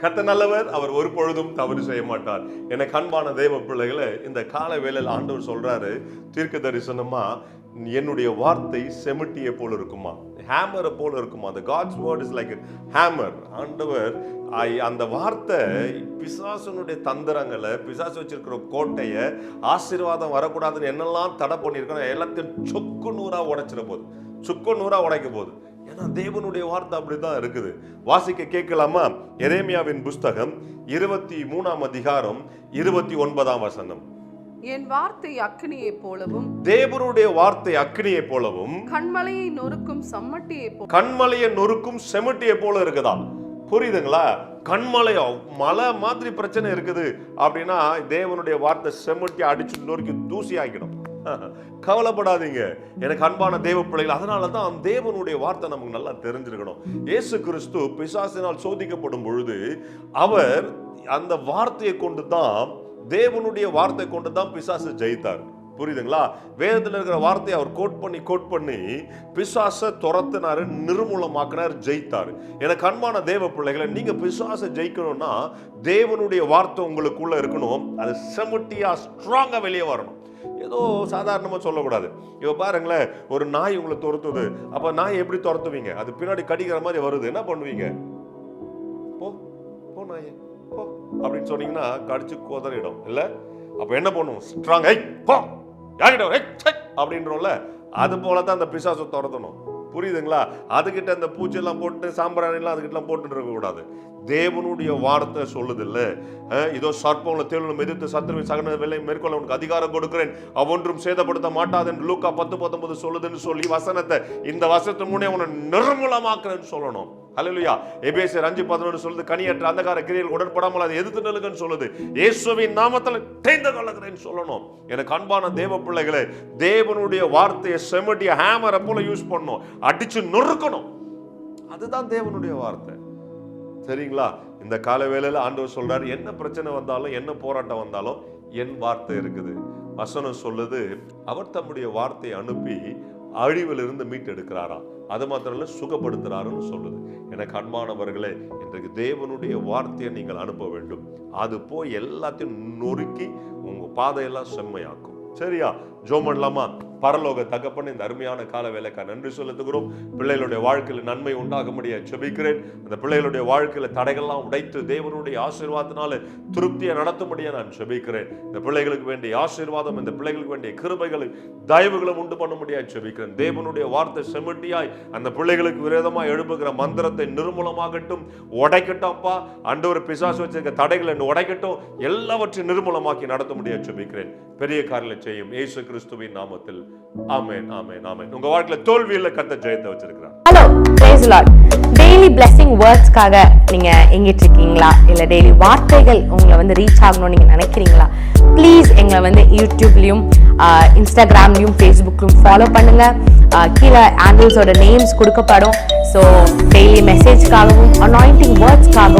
கத்த நல்லவர் அவர் ஒரு பொழுதும் தவறு செய்ய மாட்டார் என கண்பான தெய்வ பிள்ளைகளை இந்த கால வேளையில் ஆண்டவர் சொல்றாரு தீர்க்க தரிசனமா என்னுடைய வார்த்தை செமிட்டியை போல இருக்குமா? ஹேமரை போல இருக்குமா? அந்த God's word is like hammer ஆண்டவர் ஐ- அந்த வார்த்தை பிசாசனுடைய தந்திரங்களை பிசாசு வச்சிருக்கிற கோட்டையை ஆசீர்வாதம் வரக்கூடாதுன்னு என்னெல்லாம் தடை பண்ணியிருக்கணும் எல்லாத்தையும் சொக்கு நூறாக உடைச்சிட போகுது. சுக்கு நூறாக உடைக்க போகுது. ஏன்னா தேவனுடைய வார்த்தை அப்படிதான் இருக்குது. வாசிக்க கேட்கலாமா? எரேமியாவின் புஸ்தகம் இருபத்தி மூணாம் அதிகாரம் இருபத்தி ஒன்பதாம் வசனம். என் வார்த்தை அக்கினியைப் போலவும் தேவனுடைய வார்த்தை அக்னியை போலவும் கண்மலையை நொறுக்கும் சம்மட்டியைப் போல கண்மலையை நொறுக்கும் செமட்டியை போல இருக்குதா? புரியுதுங்களா? கண்மலை மலை மாதிரி பிரச்சனை இருக்குது. அப்படின்னா தேவனுடைய வார்த்தை செமட்டி அடிச்சு நொறுக்கி தூசி ஆக்கிடும் கவலைப்படாதீங்க. எனக்கு அன்பான தேவ பிள்ளைகள் அதனால தான் தேவனுடைய வார்த்தை நமக்கு நல்லா தெரிஞ்சிருக்கணும். இயேசு கிறிஸ்து பிசாசினால் சோதிக்கப்படும் பொழுது அவர் அந்த வார்த்தையை கொண்டு தான் தேவனுடைய வார்த்தை கொண்டு தான் பிசாசு ஜெயித்தார். புரியுதுங்களா? வேதத்தில் இருக்கிற வார்த்தையை அவர் கோட் பண்ணி கோட் பண்ணி பிசாசை துரத்தினாரு நிர்மூலமாக்கினார் ஜெயித்தார். எனக்கு அன்பான தேவ பிள்ளைகளை நீங்கள் பிசாசை ஜெயிக்கணும்னா தேவனுடைய வார்த்தை உங்களுக்குள்ளே இருக்கணும். அது செமட்டியாக ஸ்ட்ராங்காக வெளியே வரணும். ஏதோ சாதாரணமாக சொல்லக்கூடாது. இப்போ பாருங்களேன் ஒரு நாய் உங்களை துரத்துது. அப்போ நாய் எப்படி துரத்துவீங்க? அது பின்னாடி கடிக்கிற மாதிரி வருது. என்ன பண்ணுவீங்க? போ போ நாய் போ அப்படின்னு சொன்னீங்கன்னா கடிச்சு கோதறிடும். இல்லை? அப்போ என்ன பண்ணுவோம்? ஸ்ட்ராங் ஐ போ. யாரிடம் அப்படின்றோம்ல. அது போல தான் அந்த பிசாசை துரத்தணும். புரியுதுங்களா? அதுக்கிட்ட அந்த பூச்செல்லாம் போட்டு சாம்பிராணிலாம் அதுக்கிட்டலாம் போட்டுட்டு இருக்கக்கூடாது. தேவனுடைய வார்த்தை சொல்லுது இல்லை இதோ சர்ப்பங்களை தேவனும் எதிர்த்து சத்துருவின் சகன வேலை மேற்கொள்ள உனக்கு அதிகாரம் கொடுக்கிறேன். அவ்வொன்றும் சேதப்படுத்த மாட்டாதுன்னு லூக்கா பத்து பத்தொன்பது சொல்லுதுன்னு சொல்லி வசனத்தை இந்த வசனத்தின் முன்னே உன்னை நிர்மூலமாக்குறேன்னு சொல்லணும். ஹalleluya எபேசியர் அஞ்சு பதினொன்று சொல்லுது கனியற்ற அந்தகார கிரியைகள் உடன்படாமல் அதை எதிர்த்து நிலுங்கன்னு சொல்லுது. இயேசுவின் நாமத்தில் தேய்ந்து கொள்ளுகிறேன்னு சொல்லணும். எனக்கு அன்பான தேவ பிள்ளைகளே தேவனுடைய வார்த்தையை செமட்டிய ஹேமரை போல யூஸ் பண்ணும். அடிச்சு நொறுக்கணும். அதுதான் தேவனுடைய வார்த்தை. சரிங்களா? இந்த கால வேலையில் ஆண்டவர் சொல்றாரு என்ன பிரச்சனை வந்தாலும் என்ன போராட்டம் வந்தாலும் என் வார்த்தை இருக்குது. வசனம் சொல்லுது அவர் தம்முடைய வார்த்தையை அனுப்பி அழிவிலிருந்து மீட்டெடுக்கிறாராம். அது மாத்திரம் இல்ல சுகப்படுத்துகிறாருன்னு சொல்லுது. எனக்கு அன்பானவர்களே இன்றைக்கு தேவனுடைய வார்த்தையை நீங்கள் அனுப்ப வேண்டும். அது போய் எல்லாத்தையும் நொறுக்கி உங்க பாதையெல்லாம் செம்மையாக்கும். சரியா? ஜோம் பண்ணலாமா? பரலோக தகப்பன் இந்த அருமையான கால வேலைக்கா நன்றி செலுத்துகிறோம். பிள்ளைகளுடைய வாழ்க்கையில் நன்மை உண்டாக முடிய செபிக்கிறேன் அந்த பிள்ளைகளுடைய வாழ்க்கையில தடைகள்லாம் உடைத்து தேவனுடைய ஆசீர்வாதத்தினால திருப்தியை நடத்த முடிய நான் செபிக்கிறேன் இந்த பிள்ளைகளுக்கு வேண்டிய ஆசீர்வாதம் இந்த பிள்ளைகளுக்கு வேண்டிய கிருபைகளை தயவுகளும் உண்டு பண்ண முடியாது செபிக்கிறேன் தேவனுடைய வார்த்தை செமட்டியாய் அந்த பிள்ளைகளுக்கு விரோதமாக எழுப்புகிற மந்திரத்தை நிர்மூலமாகட்டும். உடைக்கட்டும் அப்பா. அண்டவர் பிசாசு வச்சிருக்க தடைகளை உடைக்கட்டும். எல்லாவற்றையும் நிர்மூலமாக்கி நடத்த முடியாது செபிக்கிறேன் பெரிய காரில் செய்யும். இயேசு கிறிஸ்துவின் நாமத்தில். ஆமேன் ஆமேன் ஆமேன். உங்க வாழ்க்கையில தோல்வியில கத்த ஜெயத்தை வச்சிருக்கிறார். Hello praise lord daily blessing வேர்ட்ஸ்க்காக நீங்க எங்கிட்டு இருக்கீங்களா இல்ல டெய்லி வார்த்தைகள் உங்களை வந்து ரீச் ஆகணும்னு நீங்க நினைக்கிறீங்களா? ப்ளீஸ் எங்களை வந்து யூடியூப்லயும் இன்ஸ்டாகிராம்லயும் ஃபேஸ்புக்லயும் ஃபாலோ பண்ணுங்க. கீழே ஆண்டில்ஸோட நேம்ஸ் கொடுக்கப்படும். ஸோ டெய்லி மெசேஜ்க்காகவும் அனாயிண்டிங் வேர்ட்ஸ்க்காகவும்